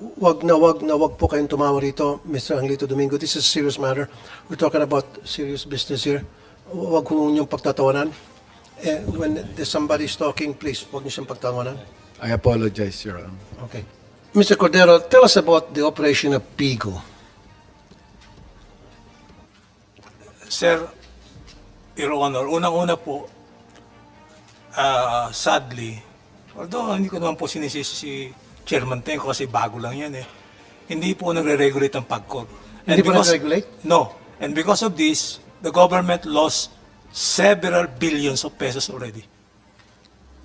wag na wag na wag po kayong tumawa rito, Mr. Anglito Domingo. This is a serious matter. We're talking about serious business here. Wag po niyong pagtatawanan. Eh, when there's somebody is talking, please, wag niyo siyang pagtawanan. I apologize, Your Honor. Okay. Mr. Cordero, tell us about the operation of PIGO. Sir, Your Honor, unang-una po, ah, sadly, although hindi ko naman po sinisisi si Chairman Tenko kasi bago lang yan eh, hindi po nagre-regulate ang PAGCOR. Hindi po because- nagre-regulate? No. And because of this, the government lost several billions of pesos already.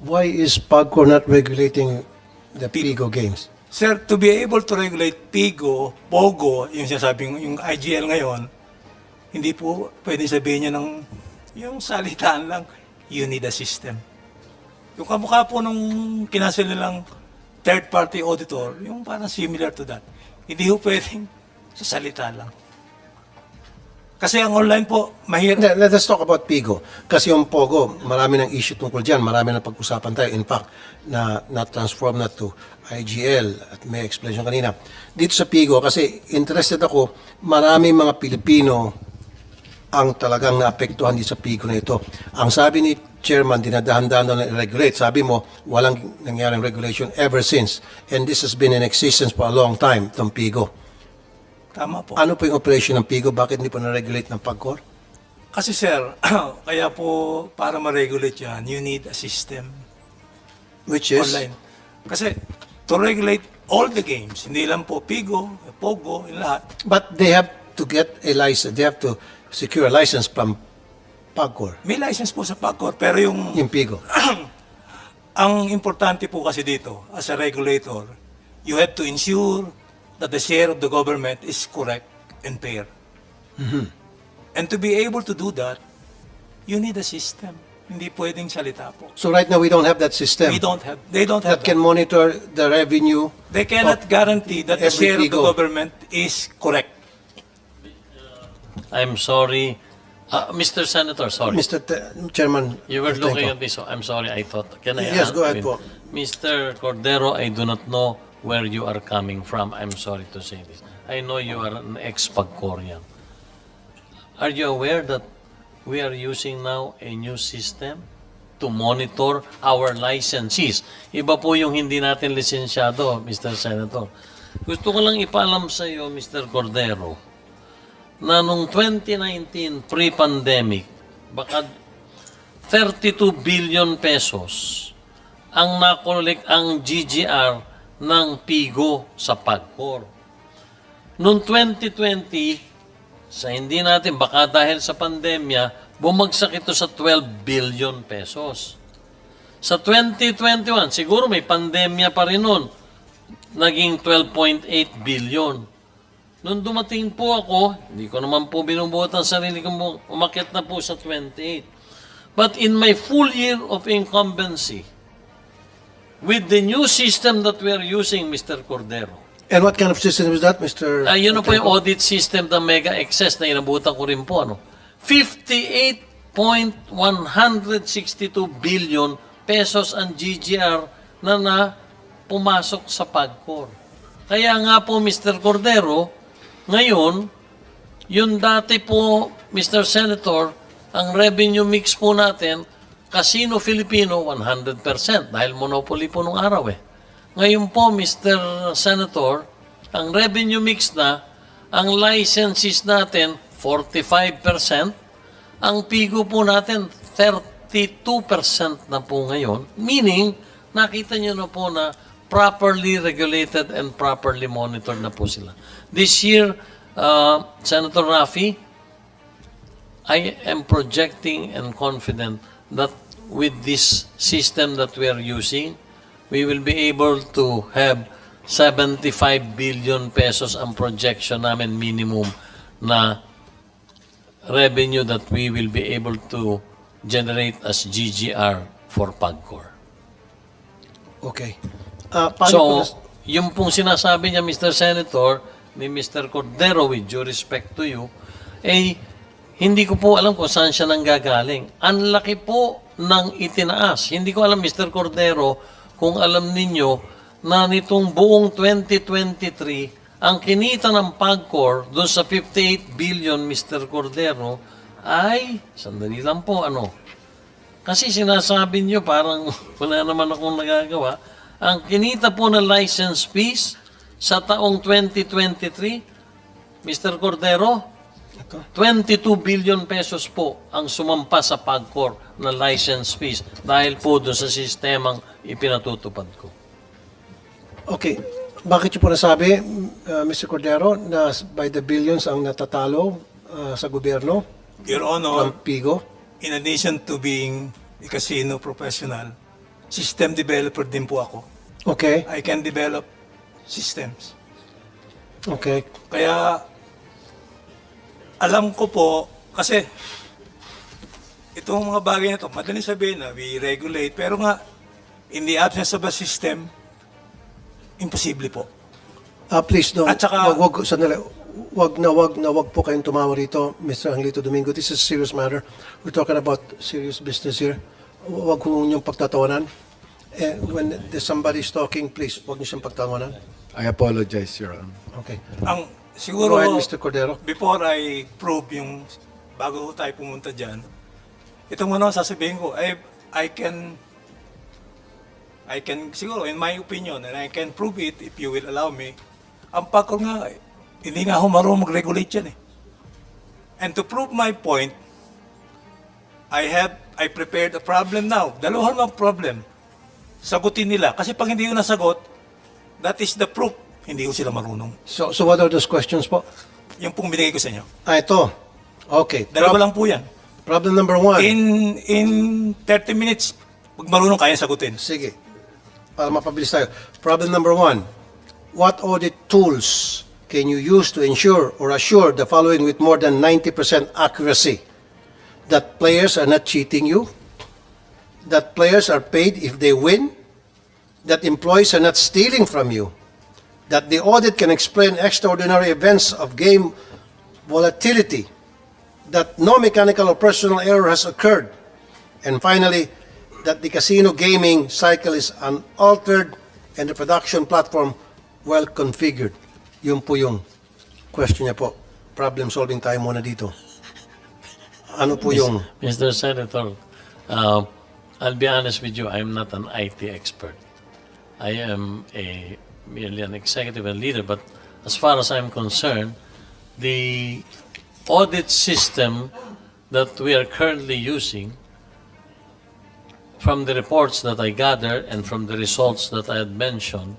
Why is PAGCOR not regulating the PIGO games? Sir, to be able to regulate PIGO, POGO, yung sinasabing yung IGL ngayon, hindi po pwede sabihin niya ng yung salitaan lang, you need a system. Yung kamukha po nung kinansel nilang third party auditor, yung parang similar to that. Hindi po pwedeng sa salita lang. Kasi ang online po, mahirap. Hindi, let us talk about PIGO. Kasi yung POGO, marami ng issue tungkol dyan. Marami na pag-usapan tayo. In fact, na, na-transform na to IGL at may explanation kanina. Dito sa PIGO, kasi interested ako, marami mga Pilipino ang talagang naapektuhan dito sa PIGO na ito. Ang sabi ni Chairman, dinadahan-dahan na regulate. Sabi mo, walang nangyaring regulation ever since. And this has been in existence for a long time, itong PIGO. Tama po. Ano po yung operation ng PIGO? Bakit hindi po na-regulate ng PAGCOR? Kasi sir, kaya po para ma-regulate yan, you need a system. Which is? online. Kasi to regulate all the games, hindi lang po Pigo, Pogo, yung lahat. But they have to get a license. They have to secure a license from PAGCOR, May license po sa PAGCOR, pero yung yung PIGO. ang importante po kasi dito, as a regulator, you have to ensure that the share of the government is correct and fair. And to be able to do that, you need a system. Hindi pwedeng salita po. So right now, we don't have that system We don't have, they don't have that can monitor the revenue. They cannot guarantee that the share of the government is correct. I'm sorry. Uh, Mr. Senator, sorry. Mr. Te- Chairman. You were Tenko. looking at me, so I'm sorry. I thought, can I Yes, ask go ahead po. Mr. Cordero, I do not know where you are coming from. I'm sorry to say this. I know you are an ex-Pagcorian. Are you aware that we are using now a new system to monitor our licensees? Iba po yung hindi natin lisensyado, Mr. Senator. Gusto ko lang ipaalam sa iyo, Mr. Cordero, na nung 2019, pre-pandemic, baka 32 billion pesos ang nakulik ang GGR ng PIGO sa PAGCOR. Noong 2020, sa hindi natin, baka dahil sa pandemya, bumagsak ito sa 12 billion pesos. Sa 2021, siguro may pandemya pa rin nun, naging 12.8 billion. Nung dumating po ako, hindi ko naman po binubuhat ang sarili ko, umakyat na po sa 28. But in my full year of incumbency, with the new system that we are using, Mr. Cordero, And what kind of system is that, Mr. Ah, yun na po yung audit system ng Mega Excess na inabutan ko rin po. Ano? 58.162 billion pesos ang GGR na na pumasok sa PAGCOR. Kaya nga po, Mr. Cordero, ngayon, yung dati po, Mr. Senator, ang revenue mix po natin, Casino Filipino, 100% dahil monopoly po nung araw eh. Ngayon po, Mr. Senator, ang revenue mix na, ang licenses natin, 45%, ang pigo po natin, 32% na po ngayon. Meaning, nakita nyo na po na properly regulated and properly monitored na po sila. This year, uh, Senator Rafi, I am projecting and confident that with this system that we are using, we will be able to have 75 billion pesos ang projection namin minimum na revenue that we will be able to generate as GGR for PAGCOR. Okay. Po So, yung pong sinasabi niya, Mr. Senator, ni Mr. Cordero, with due respect to you, eh, hindi ko po alam kung saan siya nanggagaling. Ang laki po ng itinaas. Hindi ko alam, Mr. Cordero, kung alam ninyo na nitong buong 2023, ang kinita ng PAGCOR doon sa 58 billion, Mr. Cordero, ay, sandali lang po, ano, kasi sinasabi nyo parang wala naman akong nagagawa. Ang kinita po na license fees sa taong 2023, Mr. Cordero, 22 billion pesos po ang sumampa sa PAGCOR na license fees dahil po doon sa sistemang ipinatutupad ko. Okay. Bakit niyo po nasabi, uh, Mr. Cordero, na by the billions ang natatalo uh, sa gobyerno Your Honor, ng PIGO? in addition to being a casino professional, system developer din po ako. Okay. I can develop systems. Okay. Kaya alam ko po, kasi itong mga bagay na ito, madaling sabihin na we regulate, pero nga, in the absence of a system, imposible po. Uh, please don't. At saka- wag, wag, sandali. Wag na wag na wag po kayong tumawa rito, Mr. Anglito Domingo. This is a serious matter. We're talking about serious business here. Wag ko niyong pagtatawanan. And when there's somebody is talking, please, wag niyo siyang pagtatawanan. I apologize, Your Honor. Okay. Ang siguro, Go ahead, Mr. Cordero. before I prove yung, bago tayo pumunta dyan, itong ano sasabihin ko, I, I can, I can, siguro, in my opinion, and I can prove it if you will allow me, ang pakor nga, eh, hindi nga ako marunong mag-regulate yan eh. And to prove my point, I have, I prepared a problem now. Dalawa naman problem. Sagutin nila. Kasi pag hindi ko nasagot, that is the proof. Hindi ko sila marunong. So, so what are those questions po? Yung pong binigay ko sa inyo. Ah, ito. Okay. Dalawa Prob- lang po yan. problem number one. In in 30 minutes, pag marunong kaya sagutin. Sige. Para mapabilis tayo. Problem number one. What audit tools can you use to ensure or assure the following with more than 90% accuracy? That players are not cheating you, that players are paid if they win, that employees are not stealing from you, that the audit can explain extraordinary events of game volatility, that no mechanical or personal error has occurred, and finally, that the casino gaming cycle is unaltered and the production platform well configured. Yun po yung question niya po. Problem solving tayo muna dito. Ano po yung... Mr. Senator, uh, I'll be honest with you, I'm not an IT expert. I am a merely an executive and leader, but as far as I'm concerned, the audit system that we are currently using, from the reports that I gathered and from the results that I had mentioned,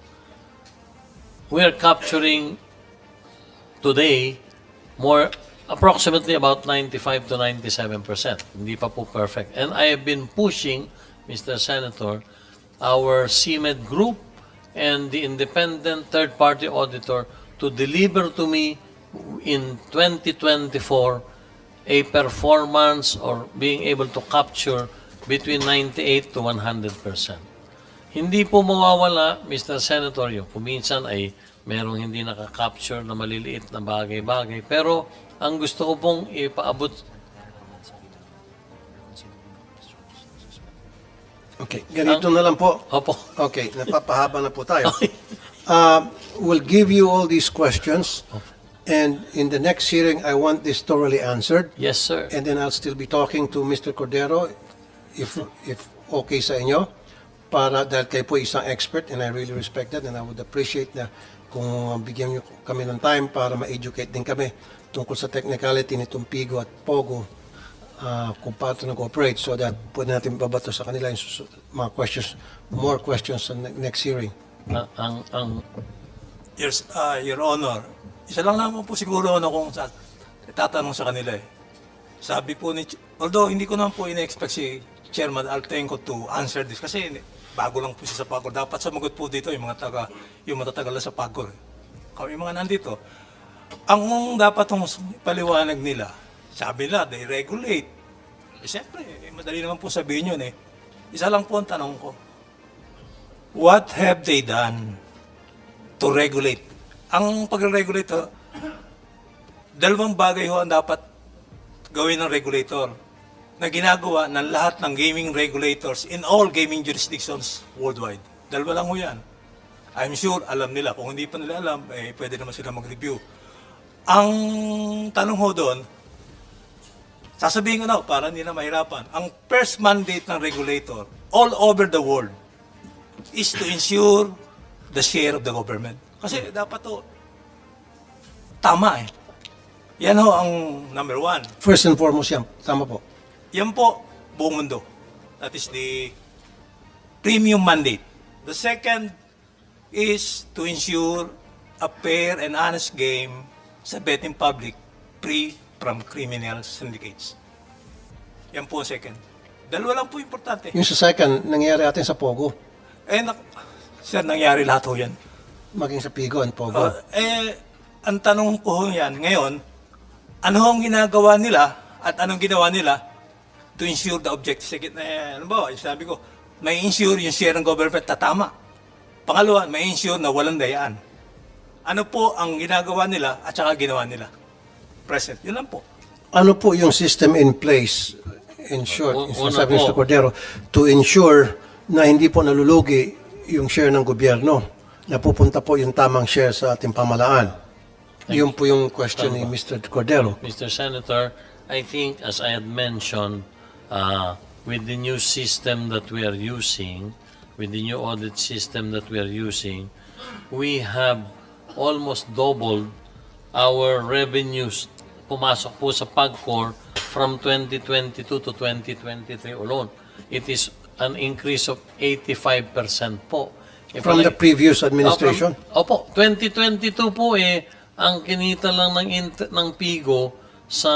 we are capturing today more approximately about 95 to 97 percent. Hindi pa po perfect. And I have been pushing, Mr. Senator, our CMED group and the independent third-party auditor to deliver to me in 2024 a performance or being able to capture between 98 to 100 percent. Hindi po mawawala, Mr. Senator, yung kuminsan ay merong hindi nakakapture na maliliit na bagay-bagay. Pero ang gusto ko pong ipaabot, Okay, ganito na lang po. opo, Okay, napapahaba na po tayo. Uh, we'll give you all these questions and in the next hearing, I want this thoroughly answered. yes sir. And then I'll still be talking to Mr. Cordero if if okay sa inyo para dahil kayo po isang expert and I really respect that and I would appreciate na kung uh, bigyan niyo kami ng time para ma-educate din kami tungkol sa technicality nitong Pigo at Pogo uh, kung paano ito nag-operate so that pwede natin babato sa kanila yung susu- mga questions, more questions sa ne- next hearing. Na- ang, ang, Your, ah, Your Honor, isa lang naman po siguro ano kung sa, tatanong sa kanila eh. Sabi po ni, although hindi ko naman po in-expect si Chairman Altenco to answer this kasi bago lang po siya sa Pagcor. Dapat sumagot po dito yung mga taga, yung matatagal sa Pagcor. eh. Kami mga nandito. Ang dapat tong paliwanag nila, sabi nila, they regulate. Eh, siyempre, eh, madali naman po sabihin yun eh. Isa lang po ang tanong ko. What have they done to regulate? Ang pagre-regulate, ho, dalawang bagay ho ang dapat gawin ng regulator na ginagawa ng lahat ng gaming regulators in all gaming jurisdictions worldwide. Dalawa lang ho yan. I'm sure alam nila. Kung hindi pa nila alam, eh, pwede naman sila mag-review. Ang tanong ho doon, sasabihin ko na para hindi na mahirapan. Ang first mandate ng regulator all over the world is to ensure the share of the government. Kasi dapat to, tama eh. Yan ho ang number one. First and foremost yan. Tama po. Yan po, buong mundo. That is the premium mandate. The second is to ensure a fair and honest game sa betting public free from criminal syndicates. Yan po ang second. Dalawa lang po importante. Yung sa second, nangyayari atin sa Pogo. Eh, nak- sir, nangyari lahat ho yan. Maging sa Pigo and Pogo. Uh, eh, ang tanong ko ho yan, ngayon, ano ang ginagawa nila at anong ginawa nila to ensure the objective second, eh, ano ba, sabi ko, may ensure yung share ng government tatama. Pangalawa, may ensure na walang dayaan. Ano po ang ginagawa nila at saka ginawa nila? Present. Yun lang po. ano po yung system in place, in short, U- yung una sinasabi ni po. Mr. Cordero, to ensure na hindi po nalulugi yung share ng gobyerno, na pupunta po yung tamang share sa ating pamalaan. Yun po yung question ni Mr. Cordero. Mr. Senator, I think, as I had mentioned, uh, with the new system that we are using, with the new audit system that we are using, we have almost doubled our revenues pumasok po sa PAGCOR from 2022 to 2023 alone. It is an increase of 85% po. If From I- the previous administration? Oh, from- opo, 2022 po eh, ang kinita lang ng, ng PIGO sa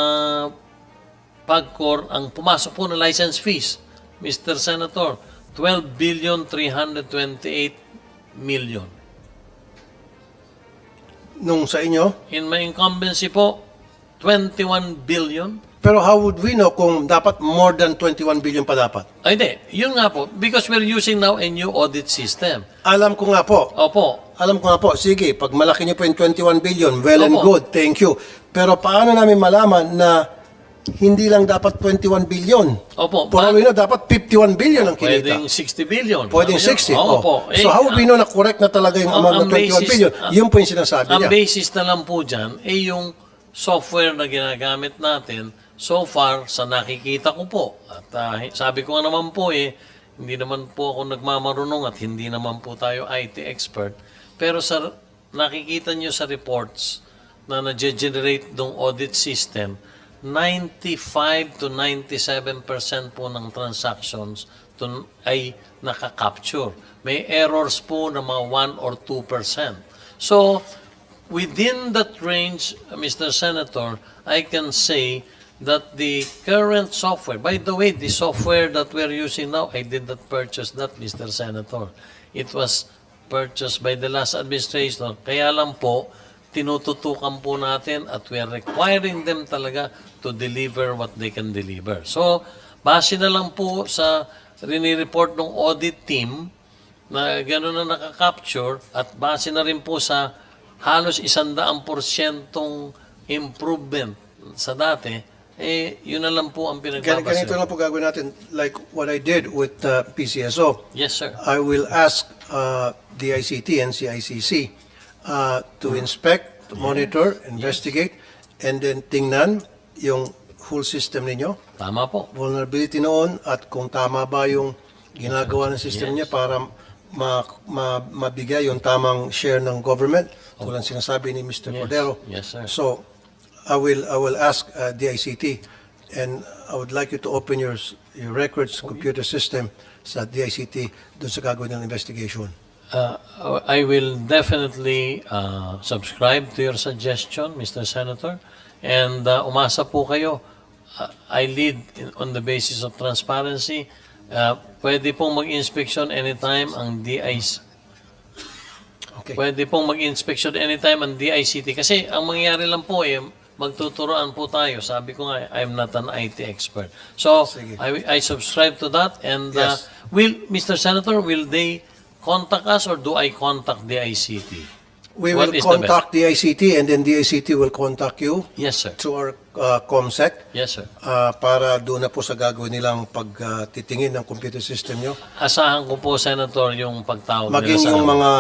PAGCOR, ang pumasok po na license fees, Mr. Senator, 12 billion 328 million. Nung sa inyo? In my incumbency po, 21 billion. Pero how would we know kung dapat more than 21 billion pa dapat? Ay, hindi. Yun nga po. Because we're using now a new audit system. Alam ko nga po. Opo. Alam ko nga po. Sige, pag malaki niyo po yung 21 billion, well and Opo. good. Thank you. Pero paano namin malaman na hindi lang dapat 21 billion? Opo. Know, dapat 51 billion ang kinita. Pwedeng 60 billion. Pwedeng Sabi 60. niyo. Oo oh. po. Eh, so how we know na correct na talaga yung ang- amount ang ng 21 basis- billion? ang- Yun po yung sinasabi Ang niya. basis na lang po dyan ay yung software na ginagamit natin so far sa nakikita ko po. At ah, sabi ko nga naman po eh, hindi naman po ako nagmamarunong at hindi naman po tayo IT expert. Pero sa nakikita nyo sa reports na na-generate ng audit system, 95 to 97% po ng transactions to, ay nakaka-capture. May errors po na mga 1 or 2%. So, within that range, Mr. Senator, I can say that the current software, by the way, the software that we're using now, I did not purchase that, Mr. Senator. It was purchased by the last administration. Kaya lang po, tinututukan po natin at we are requiring them talaga to deliver what they can deliver. So, base na lang po sa rinireport ng audit team na gano'n na nakaka-capture at base na rin po sa halos isandaang porsyentong improvement sa dati, eh, yun na lang po ang Gan- pinagbabase. Ganito lang po gagawin natin, like what I did with uh, PCSO. Yes, sir. I will ask uh, the ICT and CICC uh, to inspect, to monitor, investigate, and then tingnan yung whole system ninyo, Tama po. vulnerability noon, at kung tama ba yung ginagawa ng system niya para ma, ma, mabigay yung tamang share ng government, tulad sinasabi ni Mr. Cordero. Yes, sir. So, I will, I will ask uh, the ICT, and I would like you to open your, s- your records computer system sa DICT doon sa gagawin ng investigation. Uh, I will definitely uh, subscribe to your suggestion, Mr. Senator. And uh, umasa po kayo. Uh, I lead in- on the basis of transparency. Uh, pwede pong mag-inspection anytime ang DIC. Okay. Pwede pong mag-inspection anytime ang DICT. Kasi ang mangyayari lang po eh, magtuturoan po tayo. Sabi ko nga, I'm not an IT expert. So, Sige. I, I subscribe to that. And uh, Yes. will, Mr. Senator, will they contact us or do I contact the ICT? We What will is the best? contact the ICT and then the ICT will contact you Yes, sir. to our uh, COMSEC Yes, sir. uh, para doon na po sa gagawin nilang pagtitingin ng computer system nyo. Asahan ko po, Senator, yung pagtawag nila Maging sa yung amin. mga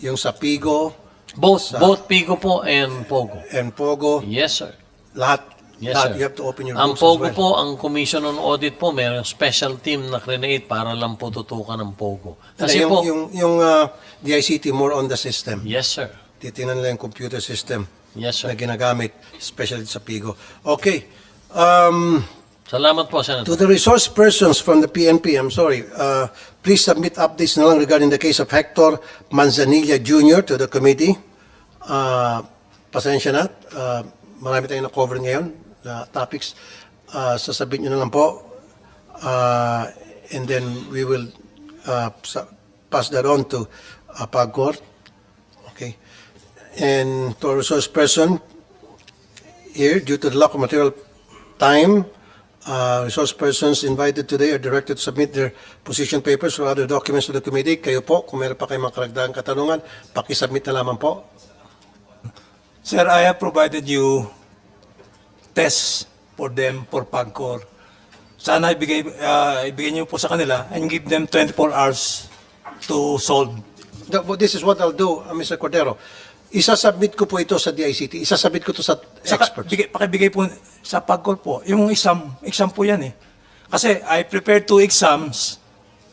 yung sa Pigo Both, both Pigo po and Pogo. and Pogo, Yes, sir. lahat, Yes, sir. you have to open your Ang books as Pogo well. po, ang Commission on Audit po, mayroong special team na create para lang po tutukan ng Pogo. Kasi yung, po, yung, yung ah, DICT more on the system. yes, sir. Titingnan nila yung computer system Yes, sir. na ginagamit, especially sa Pigo. Okay. Um, Salamat po, To Senator. the resource persons from the PNP, I'm sorry, uh, please submit updates na lang regarding the case of Hector Manzanilla Jr. to the committee. Uh, pasensya na, uh, marami tayong na-cover ngayon na topics. Uh, sasabihin nyo na lang po. Uh, and then we will uh, pass that on to uh, PAGCOR. Okay. And to our resource person, here, due to the lack of material time, uh, resource persons invited today are directed to submit their position papers or other documents to the committee. Kayo po, kung meron pa kayong mga karagdagang katanungan, pakisubmit na lamang po. Sir, I have provided you tests for them for PAGCOR. Sana ibigay, uh, ibigay niyo po sa kanila and give them 24 hours to solve. The- well, This is what I'll do, uh, Mr. Cordero. Isasubmit ko po ito sa DICT. Isasubmit ko ito sa Saka, experts. bigay, pakibigay po sa PAGCOR po. Yung exam, exam po yan eh. Kasi I prepared two exams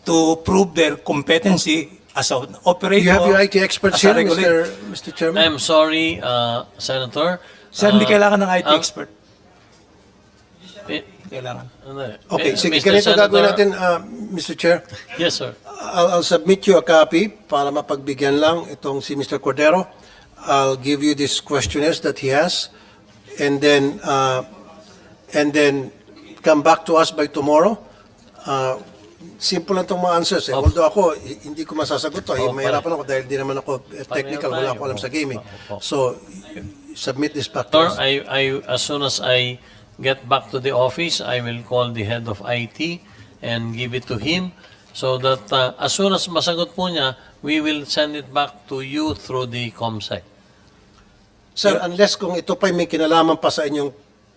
to prove their competency as an operator. You have your IT experts here. Mr. Mr. Chairman? I'm sorry, uh, Senator. Sir, hindi Uh, kailangan ng IT ang- expert. Kailangan. ano eh, Okay, eh, sige. Mr. Ganito Senator- gagawin natin, uh, Mr. Chair. Yes, sir. I'll, I'll submit you a copy para mapagbigyan lang itong si Mr. Cordero. I'll give you these questionnaires that he has, and then uh, and then come back to us by tomorrow. Uh, simple lang itong mga answers. Eh. Although ako, hi- hindi ko masasagot to. Eh. Opo. Mahirapan ako dahil di naman ako eh, technical. Wala tayo. ako alam sa gaming. Opo. So, submit this back to us. I, I, as soon as I get back to the office, I will call the head of IT and give it to him so that uh, as soon as masagot po niya, we will send it back to you through the COMSEC. Sir, unless kung ito pa may kinalaman pa sa inyong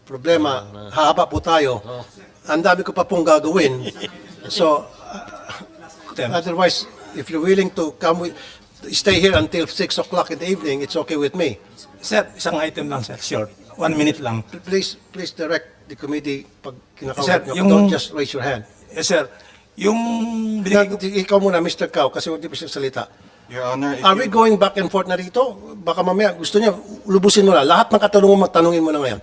problema, hahaba po tayo. Ang dami ko pa pong gagawin. So, Tem. Otherwise, if you're willing to come with, stay here until 6 o'clock in the evening, it's okay with me. Sir, isang item lang, sir. Short. One minute lang. Please, please direct the committee pag Sir, kinakausap nyo. yung- Don't just raise your hand. Yes, sir. Yung Na, ikaw muna, Mr. Cao, kasi hindi pa siya salita. Your Honor, Are you- we going back and forth na rito? Baka mamaya gusto niya, lubusin mo na. Lahat ng katanungan mo, tanungin mo na ngayon.